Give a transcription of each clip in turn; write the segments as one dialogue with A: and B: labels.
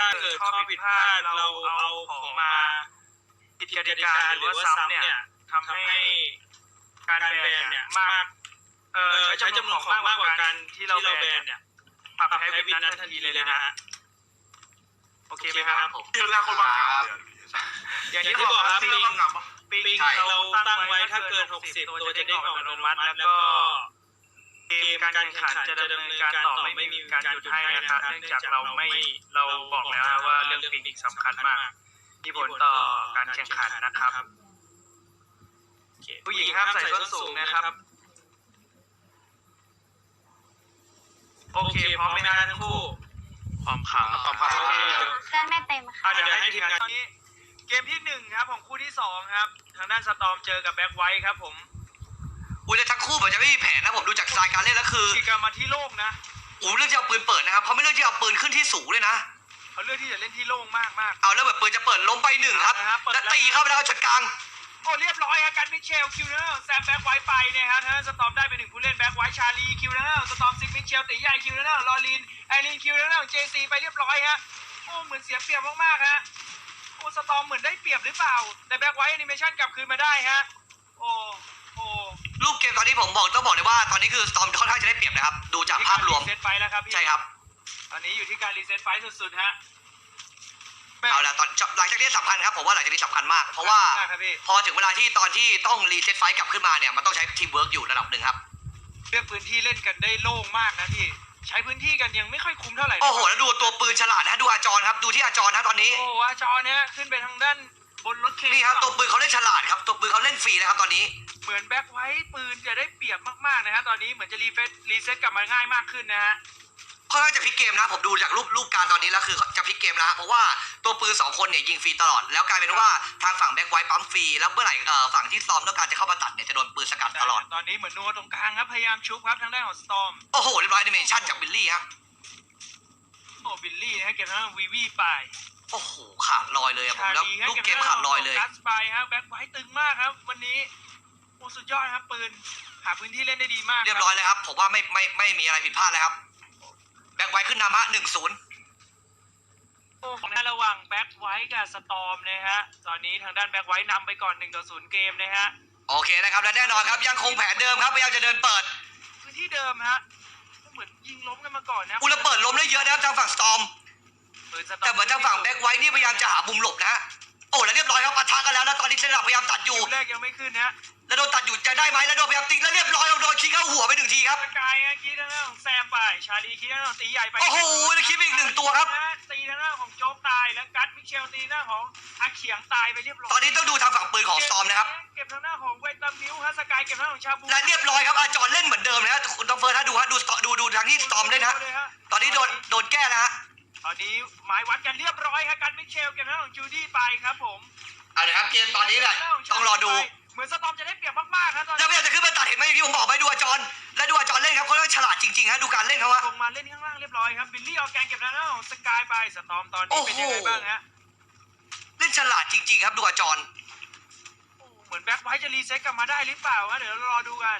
A: ถ้าเกิดข้อผิดพลาดเราเอาของมาผิดกติกาหรือว่าซ้ำเนี่ยทำให้การแบนเนี่ยมากเออใช้จำนวนของมากกว่าการที่เราแบนเนี่ยปรับแพ้วินนั้นทันทีเลยนะฮะโอเคไหมครับ
B: ที่แรกคนบางครับ
A: อย่างที่บอกครับ
B: ปิ
A: ปิ
B: ง
A: ง
B: งับ
A: ปิงเราตั้งไว้ถ้าเกิน 60 ตัวจะได้ออกอัตโนมัติแล้วก็เกมการแข่งขันจะดำเนินการต่อไม่มีการหยุดให้นะครับเนื่องจากเราไม่เราบอกแล้วนะว่าเรื่องปิงสำคัญมากมีผลต่อการแข่งขันนะครับผู้หญิงห้ามใส่ส้นสูงนะครับ โอเคพร้อมไหมนะทั้งคู่
B: พร้อมครับพร้อมครับ
A: โอเคเดี๋ยว
C: เลื่อนไม่เต็มค่ะ
A: อะเดี๋ยวเดี๋ยวให้ทีมงานตอนนี้ เกมที่หนึ่งครับของคู่ที่สองครับ ทางด้านสตอมเจอกับแบ็คไวท์ครับผม
D: อุ้ยแล้วทั้งคู่เหมือนจะไม่มีแผนนะผมดูจากสไตล์การเล่นแล้วคือ
A: กิกามาที่โล่งนะ
D: อูเลือกจะเอาปืนเปิดนะครับเขาไม่เลือกที่เอาปืนขึ้นที่สูงเลยนะ
A: เขาเลือกที่จะเล่นที่โล่งมากมาก
D: เอาแล้วแบบปืนจะเปิดล้มไปหนึ่งครับ
A: นะครับเปิด
D: แล้วตีเข้าไปแล้วก็ชนกลาง
A: ๆโอ้เรียบร้อยครับกันมิเชลคิวเนอร์แซมแบ็คไวท์ไปเนี่ยฮะทางด้านสตอมได้ไปหนึ่งผู้เล่นแบ็คไวท์ชาลีคิวเนอร์สตอมซิกมิเชลตีใหญ่คิวเนอร์ลอลินไอรีนคิวเนอร์เจซีไปเรียบร้อยฮะโอ้เหมือนเสียเปรียบมากๆฮะโอ้สตอมเหมือนได้เปรียบหรือเปล่า แต่แบ็คไวท์แอนิเมชันกลับคืนมาได้ฮะโอ้ โอ้
D: รูปเกมตอนนี้ผมบอกต้องบอกเลยว่าตอนนี้คือสตอมค่อนข้างจะได้เปรียบนะครับ ดูจากภาพรวม
A: เซตไฟแล้วครับพี่
D: ใช่ครับ
A: ตอนนี้อยู่ที่การรีเซ็ตไฟล์สุดๆฮะแม่
D: เอาละตอนหลังจากนี้สำคัญครับผมว่าหลังจากนี้สำคัญมาก เพราะว่า
A: ใช่ครับพี่
D: พอถึงเวลาที่ตอนที่ต้องรีเซ็ตไฟต์กลับขึ้นมาเนี่ยมันต้องใช้ทีมเวิร์กอยู่ระดับหนึ่งครับ
A: เลือกพื้นที่เล่นกันได้โล่งมากนะพี่ใช้พื้นที่กันยังไม่ค่อยคุ้มเท่าไหร่นะ
D: โอ้โหแล้วดูตัวปืนฉลาดนะดูอาจรครับดูที่อาจรนะตอนนี้
A: โอ้อาจอเนี้ยขึ้นไปทางด้าน บนรถเคน
D: นี่ครับตัวปืนเขาเล่นฉลาดครับตัวปืนเขาเล่นฟรีนะครับตอนนี้
A: เหมือนแบ็คไว้ปืนจะได้เปรียบมากๆนะฮะตอนนี้เหมือนจะรีเฟซรีเซ็ตกลับมาง่ายมากขึ้นนะฮะ
D: ค่อนข้างจะพลิกเกมนะผมดูจากรูปรูปการตอนนี้แล้วคือจะพลิกเกมแล้วฮะเพราะว่าตัวปืนสองคนเนี่ยยิงฟรีตลอดแล้วกลายเป็นว่าทางฝั่งแบ็คไวท์ปั๊มฟรีแล้วเมื่อไหร่เอ่อฝั่งที่ซ้อมต้องการจะเข้ามาตัดเนี่ยจะโดนปืนสกัดตลอด
A: ตอนนี้เหมือนนัวตรงกลางครับพยายามชุบครับทางด้านของสตอม
D: โอ้โหเรียบร้อยแอนิเมชันจากบิลลี่ครับ
A: โอ้บิลลี่นะฮะเก็บทางด้านวีวีไป
D: โอ้โหขาดลอยเลยอะผมแล้ว
A: ชาฮะ
D: ลูกเกมขาดลอยเลย
A: กัสไปฮะแบ็คไว้ตึงมากครับ วันนี้โอ้สุดยอดครับปืนหาพื้นที่เล่นได้ดีมาก
D: เรียบร้อยเลยครับ ผมว่าไม่ไม่ไม่มีอะไรผิดพลาดเลยครับ แบ็คไวท์ขึ้นนำฮะหนึ่งศูนย์
A: โอ้ของระหว่างแบ็คไว้กับสตอมนะฮะตอนนี้ทางด้านแบ็คไว้นำไปก่อน1ต่อ0เกมนะฮะ
D: โอเคนะครับและแน่นอนครับยังคงแผนเดิมครับพยายามจะเดินเปิด
A: พื้นที่เดิมฮะเหมือนยิงล้มกันมาก่อนนะ
D: อุยแลวเปิดล้มได้เยอะนะครับทางฝั่งสตอม
A: ปืนส
D: แต่เหมือนทางฝั่งแบ็คไวท์นี่พยายามจะหามุมหลบนะฮะโอ้แล้วเรียบร้อยครับปะทะกันแล้วนะตอนนี้เซนดับพยายามตัดอยู่
A: คิวแรกยังไม่ขึ้นนะ
D: แล้วโดนตัดอยู่จะได้ไหมแล้วโดนพยายามตีแล้วเรียบร้อยโดนคิกเข้าหัวไปหนึ่งทีครับ
A: สกายฮะคีทางด้านของแซมไป ชาลีคีทางด้านของตีใหญ่ไป
D: โอ้โหแล้วคิดไปอีกหนึ่งตัวครับ
A: นะตีทางด้านของโจ๊กตายแล้วกัตมิเชลตีทางด้านของอาเขียงตายไปเรียบร้อย
D: ตอนนี้ต้องดูทางฝั่งปืนของสตอมนะครับ
A: เก็บทางด้านของเวตามิวฮะสกายเก็บทางด้านของชาบู
D: และเรียบร้อยครับอาจอนเล่นเหมือนเดิมนะฮะคุณต้องเฟิร์สฮะดูฮะดูสตอดูดูทางที่สตอมเล่นฮะ
A: เลยฮะ
D: ตอนนี้โดนโดนแก้แล้วฮะ
A: ตอนนี้หมายวัดกันเรียบร้อยครับกัตมิเชลเก็บทางด้านของจูดี้ไปครับผม
D: เอาละครับเกมตอนนี้แหละต้องรอดู
A: เหมือนสตอมจะได้เปรียบมากๆครับตอน
D: แล้วพ
A: นี้
D: ยายามจะขึ้นมาตัดเห็นไหมอย่างที่ผมบอกไปดูอาจอนและดูอาจอนเล่นครับเขาเล่นฉลาดจริงๆฮะดูการเล่นเขาฮะ
A: ลงมาเล่นข้างล่างเรียบร้อยครับบิลลี่ออร์แกนเก็บทางด้านของสกายไปสตอมตอนนี้เป็นยังไงบ้างฮะ
D: เล่นฉลาดจริง ๆ ครับดูอาจอน
A: โอ้เหมือนแบ็คไวท์จะรีเซ็ตกลับมาได้หรือเปล่าฮะเดี๋ยวรอดูกัน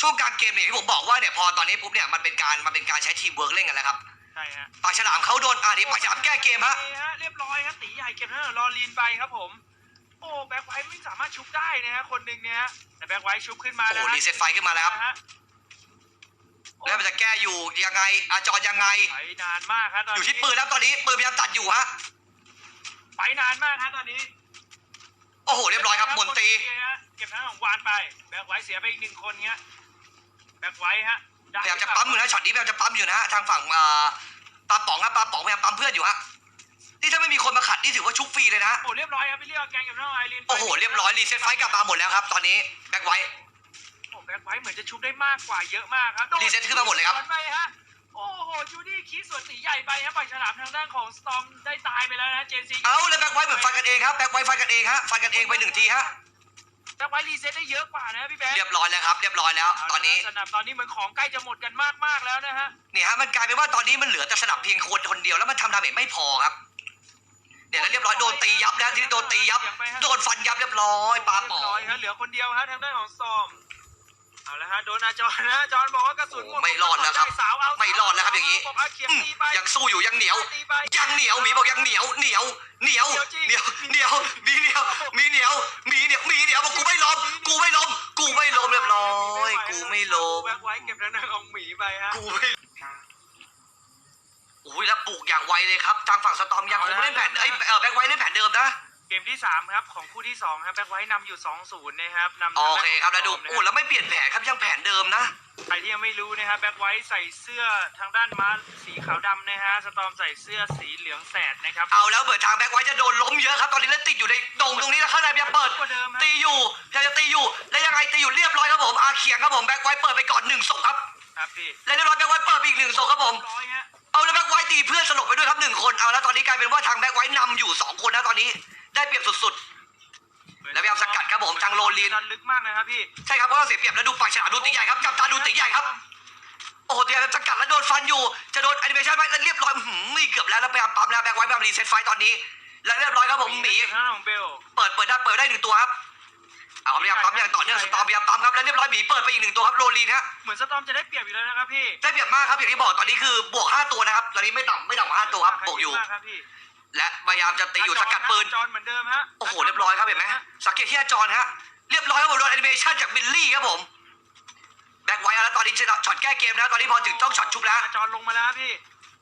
D: ช่วงกลางเกมเนี่ยที่ผมบอกว่าเนี่ยพอตอนนี้ปุ๊บเนี่ยมันเป็นการมันเป็นการใช้ทีมเวิร์กเล่นกันแล้วครับ
A: ใช่ฮะ
D: ปากฉลามเขาโดนอ่านี่ปากฉลามแก้เกมฮะ
A: นี่ฮะเรียบร้อยฮะตีใหญ่เก็บทางด้านของรอลีนไปครับผม โอ้แบ็คไวท์ไม่สามารถชุบได้นะฮะคนหนึ่งเนี่ยฮะแต่แบ็คไวท์ชุบขึ้นมา
D: โอ้
A: แล้ว
D: โหรีเซ็ตไฟขึ้นมาแล้วครับ
A: นะฮะ
D: แล้วมันจะแก้อยู่ยังไงอาจอนยังไง
A: ไปนานมากครับตอน
D: อ
A: นี้
D: ยู่ที่ปืนแล้วตอนนี้ปืนพยายามตัดอยู่ฮะ
A: ไปนานมากครับตอนนี้
D: โอ้โหเรียบร้อยครับมนตรี
A: ฮะเก็บทางด้านของวานไปแบ็คไวท์เสียไปอีกหนึ่งคนเงี้ยแบ็คไวท์ฮะได้
D: พยายามจะปั๊มอยู่นะช็อตนี้พยายามจะปั๊มอยู่นะฮะทางฝั่งเอ่อปาป๋องครับปาป๋องพยายามปั๊มเพื่อนอยู่ฮะนี่ถ้าไม่มีคนมาขัดนี่ถือว่าชุบฟรีเลยนะ
A: โอ้เรียบร้อยครับพี่เลี้ยวแกงกับน้องไอรินไป
D: โอ้โหเรียบร้อยรีเซ็ตไฟต์กลับมาหมดแล้วครับ ตอนนี้แบ็คไวท์
A: โอ้แบ็คไวท์เหมือนจะชุบได้มากกว่าเยอะมากครับโด
D: รีเซ็ตขึ้นมาหมดเลยครับ
A: สวนไปฮะโอ้โหจูดี้คีสวนตีใหญ่ไปฮะปล่อยฉลามทางด้านของสตอมได้ตายไปแล้วนะเจนซี
D: เอาแล้วแบ็คไวท์เหมือนฟันกันเองครับแบ็คไวท์ฟันกันเองฮะฟันกันเองไปหนึ่งทีฮะ
A: แบ็คไวท์รีเซ็ตได้เยอะกว่านะพี่แบ๊ค
D: เรียบร้อยแล้วครับ เรียบร้อยแล้ว ตอนนี้
A: สนับตอนนี้เหมือนของใกล้จะหมดกันมากมากๆแล้วนะฮะ
D: เนี่ยฮะมันกลายเป็นว่าตอนนี้มันเหลือแต่สนับเพียงคนคนเดียวแล้วมันทำดาเมจไม่พอครับ เนี่ยแล้วเรียบร้อยโดนตียับแล้วทีนี้โดนตียับโดนฟันยับเรียบร้อยปา
A: เรีย
D: ป๋อบ
A: ร้อย
D: ง
A: ฮะเหลือคนเดียวฮะทางด้านของสตอม เอาละฮะโดนอาจอนนะอาจอนบอกว่ากระสุนหมด
D: ไม่รอดแล้วครับ
A: สาวเอา
D: ไม่รอดแล้วครับอย่างนี้
A: นี้ผมเอาเขียง
D: อืม
A: ตีไป
D: ยังสู้อยู่ยังเหนียว
A: ตีไป
D: ยังเหนียวหมีบอกยังเหนียวเหนียวเหนียวเหนียวเหนียวมีเหนียวมีเหนียวมีเหนียวมีเหนียวบอกกูไม่ล้มกูไม่ล้มกูไม่ล้มเรียบร้อยกูไม่ล้ม
A: แบกไว้เก็บทางด้านของหมีไปฮะ
D: กูไม่อุ้ยแล้วปลูกอย่างไวเลยครับทางฝั่งสตอมยังคงเล่นแผนเอ้ยเออแบ็คไว้เล่นแผนเดิมนะ
A: เกมที่สามครับของคู่ที่สองครับแบกไว้นำอยู่2-0นะครับนำ
D: โอเคครับแล้วดูโอ้แล้วไม่เปลี่ยนแผนครับยังแผนเดิมนะ
A: ใครที่ยังไม่รู้นะครับแบ็กไว้ใส่เสื้อทางด้านม้าสีขาวดำนะฮะสตอมใส่เสื้อสีเหลืองแสดนะครับ
D: เอาแล้วเหมือนทางแบ็คไว้จะโดนล้มเยอะครับตอนนี้แล้วติดอยู่ในดงตรงนี้แล้วข้างในพยายามเปิด
A: กว่าเดิมฮะ
D: ตีอยู่พยายามจะตีอยู่แล้วยังไงตีอยู่เรียบร้อยครับผมอาเขียงครับผมแบ็คไว้เปิดไปก่อนหนึ่งศพครับ
A: ครับพี่
D: และเรียบร้อยแบ็คไว้เปิดไปอีกหนึ่งศพครับผม
A: ร้อยฮะ
D: เอาแล้วแบ็คไว้ตีเพื่อนสลบไปด้วยครับหนึ่งคนเอาแล้วตอนนี้กลายเป็นว่าทางแบ็คไว้นำอยู่สองคนนะตอนนี้ ได้เปรียบสุดแล้วพยายามสกัดครับผมทางโรลิน
A: ดันลึกมากนะครับพี่
D: ๆใช่ครับเพราะว่าเสียเปรียบแล้วดูปากฉลามดูตีใหญ่ครับจับตาดูตีใหญ่ครับ โอ้โหเดี๋ยวสกัดแล้วโดนฟันอยู่ จะโดนแอนิเมชันไหมแล้วเรียบร้อยอื้อหือมีเกือบแล้วแล้วพยายามปั๊มแล้วแบ็คไว้พยายามรีเซ็ตไฟต์ตอนนี้ แล้วเรียบร้อยครับผมหมี
A: ทางด้านของเบล
D: เปิดเปิดได้เปิดได้หนึ่งตัวครับ เอาพยายามปั๊มอย่างต่อเนื่องสตอมพยายามปั๊มครับแล้วเรียบร้อยหมีเปิดไปอีกหนึ่งตัวครับโรลีนฮะ
A: เหมือนสตอมจะได้เปรียบอยู่แล้วนะครับพี่
D: ได้เปรียบมากครับอย่างที่บอกตอนนี้คือบวกห้าตัวนะครับตอนนี้ไม่ต่ำไม่ต่ำกว่าห้าตัวครับบวกอยู่
A: มากครับพี่
D: และพยายามจะตีอยู่สกัดปืน
A: จอนเหมือนเดิมฮะ
D: โอ้โห เรียบร้อยครับเห็นไหมสังเกตที่หน้าจอนะฮะ เรียบร้อยครับผมโดนแอนิเมชันจากบิลลี่ครับผม แบ็คไว้แล้วตอนนี้ช็อตแก้เกมนะตอนนี้พอถึงต้องช็อตชุบแล้ว
A: จอนลงมาแล้วครับพี่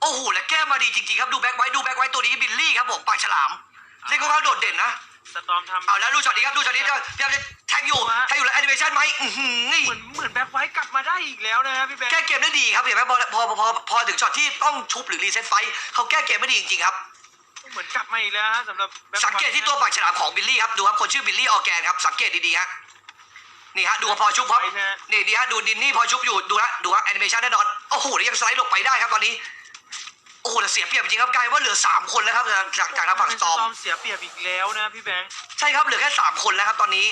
D: โอ้โห และแก้มาดีจริงๆครับ ดูแบ็คไว้ดูแบ็คไว้ตัวนี้บิลลี่ครับผมปากฉลามเล่นค่อนข้างโดดเด่นนะ
A: สตอมทำ
D: เอาแล้วดูช็อตนี้ครับดูช็อตนี้ก็พยายามจะแทงอยู่แทงอยู่แล้วแอนิเมชันไหมอื้อหือนี่
A: เหมือนเหมือนแบ็คไว้กลับมาได้อีกแล้วนะครับพี่แบ็ค
D: แก้เกมได้ดีครับเห็นไหมพอพอพอพอถึงช็อตที่ต้องชุบหรือรีเซ็ตไฟท์เขาแก้เกมไม่ดีจริงๆครับ
A: เหมือนกลับมาอีกแล้วฮะสำหรับแบ็คไว้
D: สังเกตที่ตัวปากฉลามของบิลลี่ครับ ดูครับคนชื่อบิลลี่ออร์แกนครับ สังเกตดีๆฮะ นี่ฮะ ดูพอชุบครับ
A: ไปนะฮะ
D: นี่ดีฮะ ดูดินนี่พอชุบอยู่ ดูฮะ ดูฮะแอนิเมชันแน่นอน โอ้โหแล้วยังสไลด์หลบไปได้ครับตอนนี้ โอ้โหแต่เสียเปรียบจริงครับกลายว่าเหลือสามคนแล้วครับ จากจากจากทางฝั่งสตอม
A: เสียเปรียบอีกแล้วนะพี่แบงค์
D: ใช่ครับเหลือแค่สามคนแล้วครับตอนนี้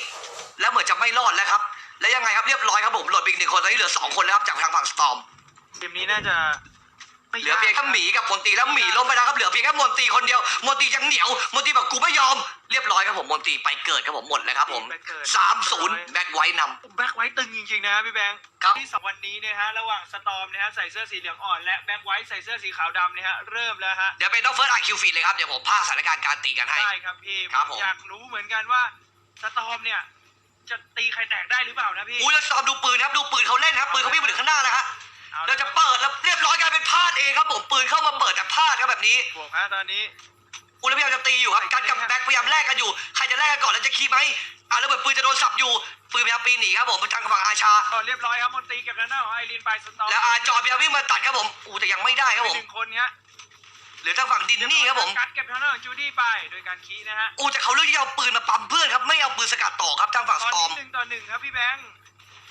D: แล้วเหมือนจะไม่รอดแล้วครับ แล้วยังไงครับเรียบร้อยครับผมหลดไปอีกหนึ่งคนตอนนี้เหลือสองคนแล้วครับจากทางฝั่งสตอม
A: เกมนี้น่าจะไม่
D: เหลือเพียงแค่หมีกับมนตรีแล้วหมีล้มไปแล้วครับเหลือเพียงแค่มนตรีคนเดียวมนตรียังเหนียวมนตรีแบบกูไม่ยอมเรียบร้อยครับผมมนตรีไปเกิดครับผมหมดแล้วครับผมสามศูนย์แบ็คไว้นำ
A: แบ็คไว้ตึงจริงๆนะพี่แบงค์
D: ครับ
A: ที่สองวันนี้นะฮะระหว่างสตอมนะฮะใส่เสื้อสีเหลืองอ่อนและแบ็คไว้ใส่เสื้อสีขาวดำนะฮะเริ่มแล้วฮะ
D: เดี๋ยวเป็นน้องเฟิร์สไอคิวฟีดเลยครับเดี๋ยวผมพากสถานการณ์การตีกันให้
A: ได้ครับพี่
D: ครับผม
A: อยากรู้เหมือนกันว่าสตอมเนี่ยจะตีใครแตกได้หรือเปล่านะพี่
D: อุ้ยแล้วซอมดูปืนครับดูปืนเขาเล่นครับปืนเขาวิ่งมาถึงข้างหน้านะฮะ
A: เอา
D: เราจะเปิดแล้วเรียบร้อยกลายเป็นพลาดเองครับผมปืนเข้ามาเปิดแต่พลาดครับแบบนี้
A: บวกฮะตอนนี้
D: อุ้ยแล้วพยายามจะตีอยู่ครับกันกับแบ็คพยายามแลกกันอยู่ใครจะแลกกันก่อนแล้วจะคีบไหมอะแล้วเหมือนปืนจะโดนสับอยู่ปืนพยายามปีนหนีครับผมทางฝั่งอาชา
A: ก็เรียบร้อยครับมนตรีเก็บหน้าของไอรีนไปสตอม
D: แล้วอาจอพยายามวิ่งมาตัดครับผมอู้แต่ยังไม่ได้ครับ
A: ไป
D: ผม
A: หนึ่งคนฮะ
D: เหลือทางฝั่งดินนี่ครับผม
A: กัดเก็บทางด้านของจูดี้ไปโดยการคีย์นะฮะ
D: อู้แต่เขาเลือกที่จะเอาปืนมาปั๊มเพื่อนครับไม่เอาปืนสกัดต่อครับทางฝั่ง
A: ต
D: ส
A: อน
D: ตอ
A: นี้
D: ม
A: หนึ่งต่อหนึ่งครับพี่แบงค์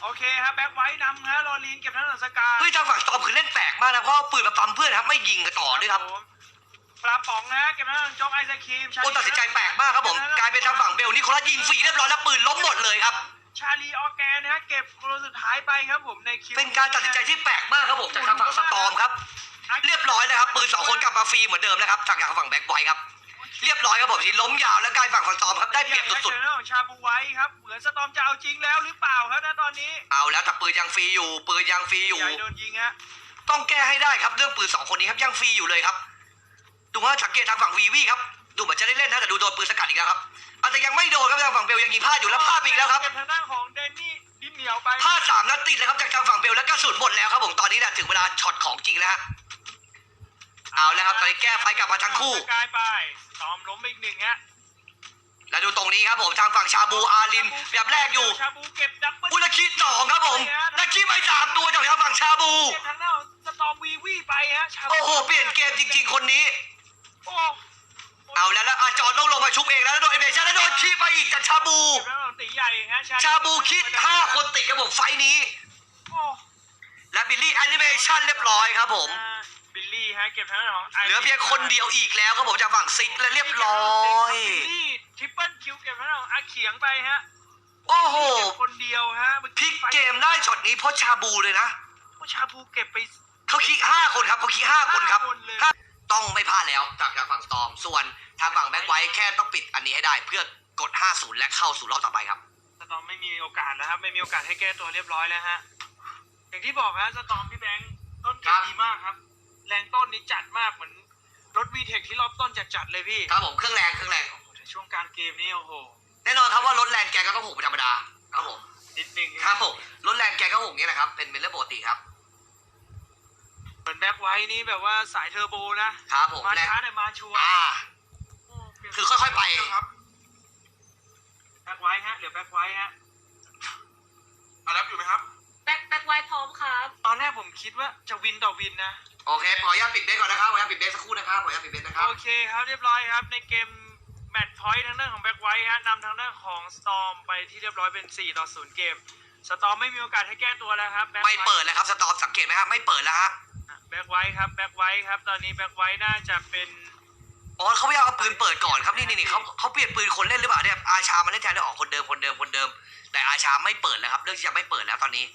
A: โอเคครับแบ็คไว้นำฮะรอลีนเก็บทางด้านของสกา
D: เฮ้ยทางฝั่งสตอมคือเล่นแปลกมากนะเพราะเอาปืนมาปั๊มเพื่อนครับไม่ยิงกันต่อด้วยครับ
A: ผมปลาป๋องนะฮะเก็บทางด้านของโจ๊กไอศครีมชาลี
D: โอ้ตัดสินใจแปลกมากครับผมกลายเป็นทางฝั่งเบลนี่คนละยิงฟรีเรียบร้อยแล้วปืนล้มหมดเลยครับ
A: ชาลีออร์แกนนะฮะเก็บคนสุดท้ายไปครับผมในคิว
D: เป็นการตัดสินใจที่แปลกมากครับผมจากทางฝั่งสตอมครับ เรียบร้อยแล้วครับปืนสองคนกลับมาฟรีเหมือนเดิมแล้วครับจากทางฝั่งแบ็คไวท์ครับ เรียบร้อยครับผมที่ล้มยาวแล้วกลายฝั่งสตอมครับได้เปรียบสุด
A: ๆของชาบูไว้ครับเหมือนสตอมจะเอาจริงแล้วหรือเปล่าครับณตอนนี้
D: ๆเอาแล้วแต่ปืนยังฟรีอยู่ปืนยังฟรีอยู่
A: ใหญ่โดนยิงฮะ
D: ต้องแก้ให้ได้ครับเรื่องปืนสองคนนี้ครับยังฟรีอยู่เลยครับ ดูว่าสังเกตทางฝั่งวีวีครับดูเหมือนจะได้เล่นนะแต่ดูโดนปืนสกัดอีกแล้วครับอาจจะยังไม่โดนครับทางฝั่งเบลยังยิงพลาดอยู่แล้วพลาดไปอีกแล้วครับ
A: เก็บทางด้านของเดนนี่ดินเหนียวไป
D: พลาดสามนัดติดเลยครับจากทางฝั่งเบลแล้วกระสุนหมดแล้วครับผมตอนนี้แหละถึงเวลาช็อตของจริงแล้วฮะ เอาแล้วครับตอนนี้แก้ไฟกลับมาทั้งคู่
A: สกายไปตอมล้มไปอีกหนึ่งฮะ
D: แล้วดูตรงนี้ครับผมทางฝั่งชาบูอาลินพยายามแรกอยู่
A: ชาบูเก็บดับเบิล
D: อุยแลวคิดสองครับผมและคิดไปสามตัวจากทางฝั่งชาบู
A: เก็บทางด้านของสตอมวีวีไปฮะชาบู
D: โอ้โห เปลี่ยนเกมจริง ๆ คนนี้
A: โอ้
D: เอาแล้วแล้วอาจอนต้องลงมาชุบเองแล้วแล้วโดนเอเมชั่นแล้วโดนคิดไปอีกจากชาบู
A: เก็บทางด้านของตีใหญ่ฮะ
D: ชาบูคิดห้าคนติดครับผมไฟท์นี้
A: โอ้
D: และบิลลี่แอนิเมชันเรียบร้อยครับผม
A: อ่าบิลลี่ ฮะเก็บทางด้านของไเห
D: ลือเพียงคนเดียวอีกแล้วครับผมจากฝั่งซิกและเรียบร้อย
A: บิลลี่ทริปเปิลคิวเก็บทางด้านของอาเขียงไปฮะ
D: โอ้โห
A: เก็บคนเดียวฮะ
D: พลิกเกมได้ช็อตนี้เพราะชาบูเลยนะ
A: ผู้ชาบูเก็บไป
D: เขาคิดห้าคนครับเขาคิดห้าคนครับ
A: ห้าคนเลย
D: ต้องไม่พลาดแล้วจากทางฝั่งสตอมส่วนทางฝั่งแบ็คไวท์แค่ต้องปิดอันนี้ให้ได้เพื่อกด 50 และเข้าสู่รอบต่อไปครับ
A: สตอมไม่มีโอกาสแล้วครับ ไม่มีโอกาสให้แก้ตัวเรียบร้อยแล้วฮะอย่างที่บอกฮะสตอมพี่แบงค์ต้นเก
D: ครั
A: ม
D: บ
A: ดีมากครับ แรงต้นนี้จัดมากเหมือนรถวีเทคที่รอบต้นจัดๆเลยพี่
D: ครับผมเครื่องแรงเครื่องแรง
A: โอ้โหแต่ช่วงกลางเกมนี่โอ้โห
D: แน่นอนครับว่ารถแรงแกก็ต้องหกเป็นธรรมดาครับผม
A: นิดนึง
D: ครับผมรถแรงแกก็หกนี่แหละครับเป็นเป็นเรื่องปกติครับ
A: เหมือนแบ็คไว้นี่แบบว่าสายเทอร์โบนะครับ
D: ผม
A: มา
D: แรง
A: ช้าแต่มาชัวร์
D: อ่า
A: โอ้เปลี่ยน
D: คือค่อยๆไป
B: ครับ
A: แบ็คไว้ฮะเหลือแบ็คไว้ฮะ
B: อารับอยู่ไหมครับ
C: แบ็คแบ็คไว้พร้อมครับ
A: ตอนแรกผมคิดว่าจะวินต่อวินนะ
D: โอเค ขออนุญาตปิดเบรกก่อนนะครับ ขออนุญาตปิดเบรกสักครู่นะครับ ขออนุญาตปิดเบรกนะครับ
A: โอเคครับเรียบร้อยครับ ในเกมแมตช์พอยต์ทางด้านของแบ็คไวท์ฮะนำทางด้านของสตอมไปที่เรียบร้อยเป็น 4 ต่อ 0 เกม สตอมไม่มีโอกาสให้แก้ตัวแล้วครับ Black
D: ไม่
A: White
D: เปิดแล้วครับ สตอมสังเกตไหมครับ ไม่เปิดแล้วฮะ
A: แบ็คไวท์ครับ แบ็คไวท์ครับ ตอนนี้แบ็คไวท์น่าจะเป็น
D: อ๋อเขาพยายามเอาปืนเปิดก่อนครับ นี่นี่นี่เขาเขาเปลี่ยนปืนคนเล่นหรือเปล่าเนี่ย อาชามาเล่นแทนได้ออกคนเดิม คนเดิม คนเดิม แต่อาชาไม่เปิดแล้วครับ เรื่องที่จะไม่เปิดแล้วตอนนี้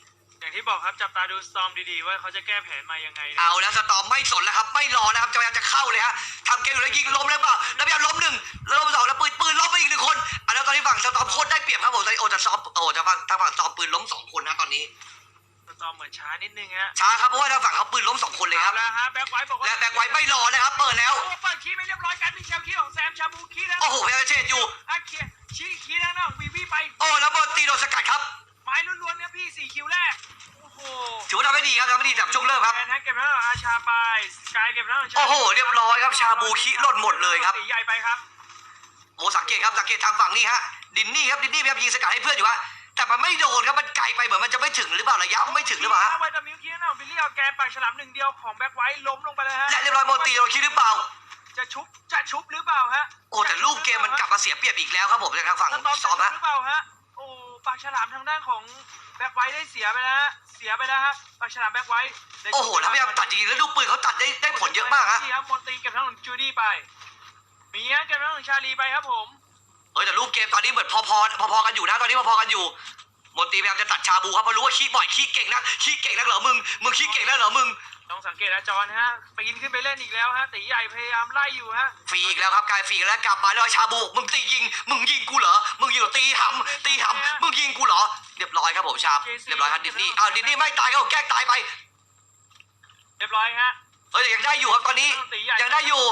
A: อย่างที่บอกครับจับตาดูสตอมดีๆ ว่าเขาจะแก้แผนมายังไงนะ
D: เอาแล้วสตอมไม่สนแล้วครับ ไม่รอนะครับจะพยายามจะเข้าเลยฮะทำเกมอยู่แล้วยิงล้มเลยเปล่าแล้วพยายามล้มหนึ่งแล้วล้มสองแล้วปืนปืนล้มไปอีกหนึ่งคนอันแล้วตอนนี้ฝั่งสตอมโคตรได้เปรียบครับผมตอนนี้โอ้จะซ้อมโอ้จะฝั่งทางฝั่งสตอมปืนล้มสองคนนะตอนนี้
A: สตอมเหมือนช้านิดนึงฮะ
D: ช้าครับเพราะว่าทางฝั่งเขาปืนล้มสองคนเลยค
A: เอา
D: รับ
A: แล้วฮะแบ็คไวท์บอกว่า
D: และแบ็คไว้ไม่รอเลยครับเปิดแล้ว
A: โอ้เปิดคีย์ไม่เรียบร้อยการมีเชลคีย์ของแซมชาบูคีย์แล้ว
D: โอ้โหพยายามจะเชดอยู่
A: อะคีย์ชี้คีย์แล้วนะวีวีไป
D: โอ้แล้วบอลตีโดนสกัดครับ
A: ไม้ล้วนๆเนี่ยพี่สี่คิวแรกโอ้โห
D: ถือว่าทำได้ดีครับทำได้ดีจากช่วงเริ่มครับ
A: แอนแฮกเก็บทั้งอาชาไปสกายเก็บทั้ง
D: โอ้โห เรียบร้อยครับชาบูคิหล่นหมดเลยครับ
A: ตีใหญ่ไปครับ
D: โอ้สังเกตครับสังเกตทางฝั่งนี้ฮะดินนี่ครับดินนี่พยายามยิงสกัดให้เพื่อนอยู่ฮะแต่มันไม่โดนครับมันไกลไปเหมือนมันจะไม่ถึงหรือเปล่าระยะไม่ถึงหรือเปล่าฮะ
A: ไวตามิลคีนะบิลลี่เอาแกนปากฉลามหนึ่งเดียวของแบ็คไวท์ล้มลงไปเลยฮะ
D: และเรียบร้อยโมตีโดนคิดหรือเปล่า
A: จะชุบจะชุบหรือเปล่าฮะ
D: โอ้แต่ลูกเกมมันกลับมาเสียเปรียบอีกแล้วครับผมจากทางฝั่ง
A: สตอม
D: ซ้อม
A: จะ
D: ฮะ
A: ชุบหรือเปล่าฮะโอ้ปากฉลามทางด้านของ แบ็คไวท์ได้เสียไปแล้วฮะเสียไปแล้วฮะปากฉลามแบ็คไวท์ได้
D: โอ้โหแล้วพยายามตัดจริงๆแล้วลูกปืนเขาตัดได้ได้ผลเยอะมากฮะ
A: นี่ครับมนตรีเก็บทั้งของจูดี้ไปมีฮะเก็บทั้งของชาลีไปครับผม
D: เฮ้ยแต่ลูกเกมตอนนี้เหมือนพอๆพอๆกันอยู่นะตอนนี้พอๆกันอยู่มนตรีพยายามจะตัดชาบูครับเพราะรู้ว่าขี้บ่อยขี้เก่งนักขี้เก่งนักเหรอมึงมึงขี้เก่งนักเหรอมึง
A: ต้องสังเกตอาจอนฮะปีนขึ้นไปเล่นอีกแล้วฮะตีใหญ่พยายามไล่อยู่ฮะ
D: ฟรีอีกแล้วครับกายฟรีอีกแล้วกลับมาแล้วชาบูมึงตียิง มึงยิงกูเหรอมึงยิงเหรอตีหำตีหำมึงยิงกูเหรอเรียบร้อยครับผมชาบเรียบร้อยครับดิสนีย์อ้าวดิสนีย์ไม่ตายครับผมแกล้งตายไป
A: เรียบร้อยฮะ
D: เฮ้ยแต่ยังได้อยู่ครับตอนนี้ ยังได้อยู่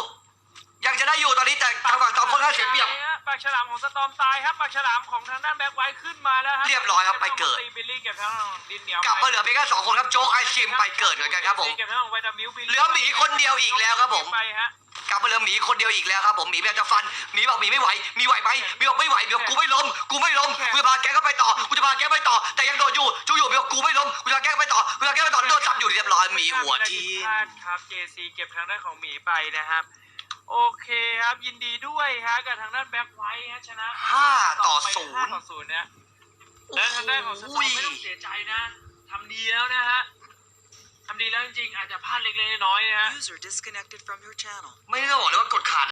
D: ยังจะได้อยู่ตอนนี้แต่ทางฝั่งตอมค่อนข้างเสียเปรียบ
A: ปากฉลามของสตอมตายครับปากฉลามของทางด้านแบ็คไวท์ขึ้นมาแล้วฮะ
D: เรียบร้อยครับไปเกิด
A: ตีบิลลี่เก็บทั้งดินเหนียว
D: กลับมาเหลือเพียงแค่สองคนครับโจ๊กไอชิมไปเกิดเหมือนกันครับผม
A: เก็บทั้งของไวตามิลบิลลี่
D: เหลือหมีคนเดียวอีกแล้วครับผม
A: ไปฮะ
D: กลับมาเหลือหมีคนเดียวอีกแล้วครับผมหมีพยายามจะฟันหมีบอกหมีไม่ไหวหมีไหวไหมหมีบอกไม่ไหวหมีบอกกูไม่ล้มกูไม่ล้มกูจะพาแกก็ไปต่อกูจะพาแกไปต่อ แต่ยังโดนอยู่จูอยู่หมีบอกกูไม่ล้มกูจะพาแกไปต่อกูจะพาแกไปต่อโดนจับอยู่เรียบร้อยหมีหัวที
A: พลาดครับ JC เก็บทางด้านของหมีไปนะครับ โอเคครับยินดีด้วยฮะกับทางด้านแบ็คไวท์ฮะชนะ
D: ห้าต่อ
A: ไป
D: ศูน
A: ห้า
D: ย์
A: ต่อศูนย์นะ
D: โอ้
A: และทางด้านของสตอม
D: โห
A: ไม่ต้องเสียใจนะทำดีแล้วนะฮะทำดีแล้วจริงๆอาจจะพลาดเล็กๆน้อยๆนะฮะ
E: User disconnected from your channel.
D: ไม่ได้บอกเลยว่ากดขาด